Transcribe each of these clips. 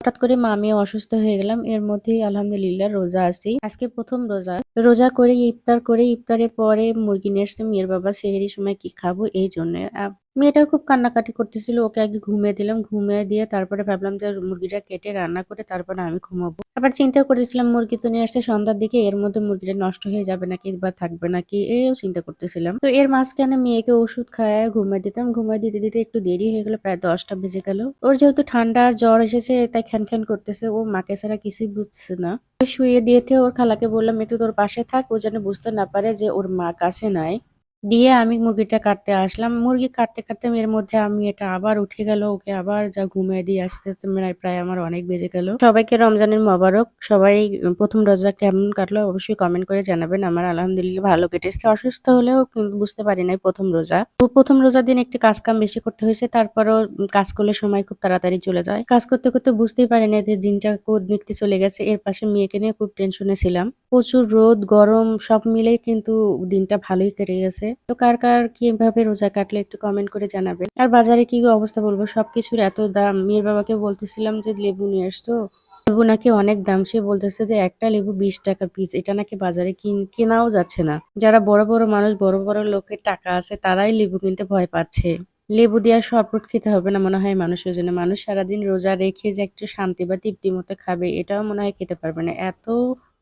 হঠাৎ করে মা, আমিও অসুস্থ হয়ে গেলাম। এর মধ্যেই আলহামদুলিল্লাহ রোজা আছি আজকে প্রথম রোজা। রোজা করে ইফতার করে, ইফতারের পরে মুরগি নিয়ে মেয়ের বাবা, সেহেরি, সময় কি খাব? এই জন্য। মেয়েটা খুব কান্নাকাটি করতেছিল, ওকে আগে ঘুমিয়ে দিলাম, ঘুমিয়ে দিয়ে তারপরে ভাবলাম যে মুরগিটা কেটে রান্না করে তারপরে আমি ঘুমাবো। আবার চিন্তা করেছিলাম, মুরগি তো নিয়ে আসছে, সন্ধ্যার দিকে এর মধ্যে মুরগিটা নষ্ট হয়ে যাবে নাকি বা থাকবে নাকি, এও চিন্তা করতেছিলাম। তো এর মাঝখানে মেয়েকে ওষুধ খায় ঘুমিয়ে দিতাম, ঘুমিয়ে দিতে দিতে একটু দেরি হয়ে গেল, প্রায় দশটা বেজে গেল। ওর যেহেতু ঠান্ডা আর জ্বর এসেছে, তাই খ্যান খ্যান করতেছে, ও মাকে ছাড়া কিছুই বুঝছে না। শুয়ে দিয়েতে ওর খালাকে বললাম, একটু তোর পাশে থাক, ও যেন বুঝতে না পারে যে ওর মা কাছে নাই। দিয়ে আমি মুরগিটা কাটতে আসলাম। মুরগি কাটতে কাটতে এর মধ্যে আমি এটা আবার উঠে গেল, ওকে আবার যা ঘুমিয়ে দিয়ে আসতে আসতে প্রায় আমার অনেক বেজে গেল। সবাইকে রমজানের মোবারক। সবাই প্রথম রোজা কেমন কাটলো অবশ্যই কমেন্ট করে জানাবেন। আমার আলহামদুলিল্লাহ ভালো কেটেছে। অসুস্থ হলেও কিন্তু বুঝতে পারি নাই প্রথম রোজা। তো প্রথম রোজার দিন একটু কাজ কাম বেশি করতে হয়েছে, তারপরও কাজ করলে সময় খুব তাড়াতাড়ি চলে যায়। কাজ করতে করতে বুঝতেই পারি না যে দিনটা কোদ দেখতে চলে গেছে। এর পাশে মেয়েকে নিয়ে খুব টেনশনে ছিলাম। প্রচুর রোদ, গরম, সব মিলেই কিন্তু দিনটা ভালোই কেটে গেছে। তো কার কার কীভাবে রোজা কাটলে একটু কমেন্ট করে জানাবেন। আর বাজারে কি অবস্থা বলব? সবকিছুর এত দাম। মেয়ের বাবাকে বলতেছিলাম যে, লেবু নিয়ে আসছো? লেবু নাকি অনেক দাম। সে বলতেছে যে, একটা লেবু বিশ টাকা পিস এটা নাকি বাজারে কেনাও যাচ্ছে না। যারা বড় বড় মানুষ, বড় বড় লোকের টাকা আছে, তারাই লেবু কিনতে ভয় পাচ্ছে। লেবু দেওয়ার শরবত খেতে হবে না মনে হয় মানুষের জন্য। মানুষ সারাদিন রোজা রেখে যে, একটু শান্তি বা তৃপ্তি মতো খাবে, এটাও মনে হয় খেতে পারবে না। এত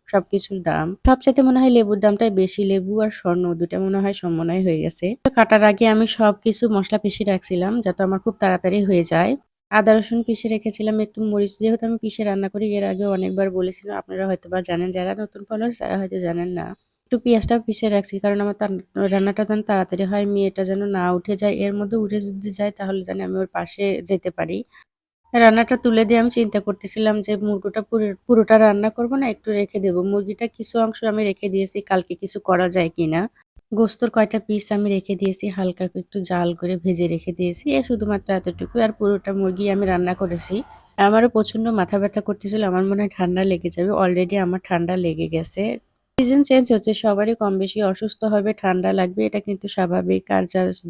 সবকিছুর দাম। সবচাইতে মনে হয় লেবুর দামটাই বেশি। লেবু আর স্বর্ণ দুটা মনে হয় সমন্বয় হয়ে গেছে। কাটার আগে আমি সবকিছু মশলা পিষে রাখছিলাম যাতে আমার খুব তাড়াতাড়ি হয়ে যায়। আদা, রসুন পিষে রেখেছিলাম একটু মরিচ। যেহেতু আমি পিষে রান্না করি, এর আগে অনেকবার বলেছিলাম, আপনারা হয়তো বা জানেন, যারা নতুন ফলোয়ার তারা হয়তো জানেন না। একটু পেঁয়াজটাও পিষে রাখছি, কারণ আমার রান্নাটা যেন তাড়াতাড়ি হয়, মেয়েটা যেন না উঠে যায়। এর মধ্যে উঠে যদি যায়, তাহলে যেন আমি ওর পাশে যেতে পারি। রান্নাটা তুলে দিয়ে আমি চিন্তা করতেছিলাম যে মুরগিটা পুরোটা রান্না করব না, একটু রেখে দেব। মুরগিটা কিছু অংশ আমি রেখে দিয়েছি, কালকে কিছু করা যায় কিনা। গোস্তর কয়টা পিস আমি রেখে দিয়েছি, হালকা একটু জাল করে ভেজে রেখে দিয়েছি, এ শুধুমাত্র এতটুকু, আর পুরোটা মুরগি আমি রান্না করেছি। আমারও প্রচণ্ড মাথা ব্যথা করতেছিল, আমার মনে হয় ঠান্ডা লেগে যাবে অলরেডি আমার ঠান্ডা লেগে গেছে। সিজন চেঞ্জ হচ্ছে, সবারই কম বেশি অসুস্থ হবে, ঠান্ডা লাগবে, এটা কিন্তু স্বাভাবিক। আর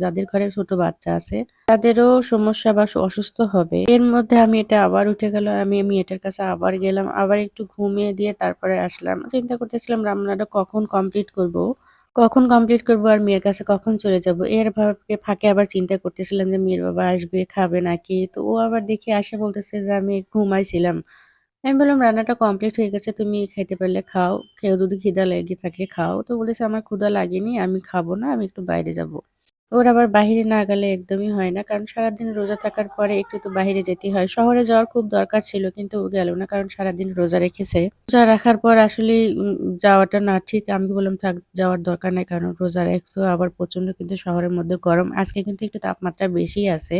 যাদের ঘরে ছোট বাচ্চা আছে, তাদেরও সমস্যা বা অসুস্থ হবে। এর মধ্যে আমি এটা আবার উঠে গেল, আমি আমি এটার কাছে আবার গেলাম, আবার একটু ঘুমিয়ে দিয়ে তারপরে আসলাম। চিন্তা করতেছিলাম, রান্নাটা কখন কমপ্লিট করব। কখন কমপ্লিট করব আর মেয়ের কাছে কখন চলে যাব? এর ভাবে ফাঁকে আবার চিন্তা করতেছিলাম যে, মেয়ের বাবা আসবে, খাবে নাকি? তো ও আবার দেখে আসে বলতেছে যে, আমি ঘুমাইছিলাম। আমি বললাম, রান্নাটা কমপ্লিট হয়ে গেছে, তুমি খাইতে পারলে খাও। কেউ যদি খিদা লেগে থাকে খাও। তো বলেছে, আমার ক্ষুদা লাগেনি, আমি খাব না, আমি একটু বাইরে যাব। ওর আবার বাহিরে না গেলে একদমই হয় না, কারণ সারাদিন রোজা থাকার পরে একটু তো বাহিরে যেতে হয়। শহরে যাওয়ার খুব দরকার ছিল, কিন্তু ও গেল না, কারণ সারাদিন রোজা রেখেছে। রোজা রাখার পর আসলে যাওয়াটা না ঠিক। আমি বললাম, থাক, যাওয়ার দরকার নেই, কারণ রোজা রাখছো আবার প্রচণ্ড কিন্তু শহরের মধ্যে গরম। আজকে কিন্তু একটু তাপমাত্রা বেশি আছে।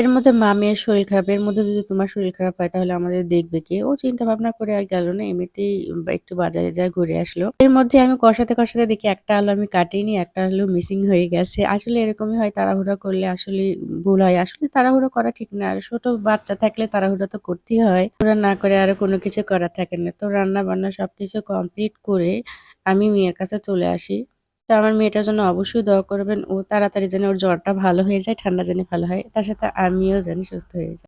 এর মধ্যে মামের শরীর খারাপ, এর মধ্যে যদি তোমার শরীর খারাপ হয় তাহলে আমাদের দেখবে কে? ও চিন্তা ভাবনা করে আর গেল না, এমনিতেই একটু বাজারে যায় ঘুরে আসলো। এর মধ্যে আমি কষাতে কষাতে দেখি একটা আলু আমি কাটিনি, একটা আলু মিসিং হয়ে গেছে। আসলে এরকমই হয়, তাড়াহুড়া করলে আসলে ভুল হয়। আসলে তাড়াহুড়ো করা ঠিক না, আর ছোট বাচ্চা থাকলে তাড়াহুড়ো তো করতেই হয়। ওরা না করে আর কোনো কিছু করা থাকে না। তো রান্না বান্না সবকিছু কমপ্লিট করে আমি মেয়ের কাছে চলে আসি। তো আমার মেয়েটার জন্য অবশ্যই দোয়া করবেন, ও তাড়াতাড়ি যেন ওর জ্বরটা ভালো হয়ে যায়, ঠান্ডা যেন ভালো হয়, তার সাথে আমিও যেন সুস্থ হয়ে যাই।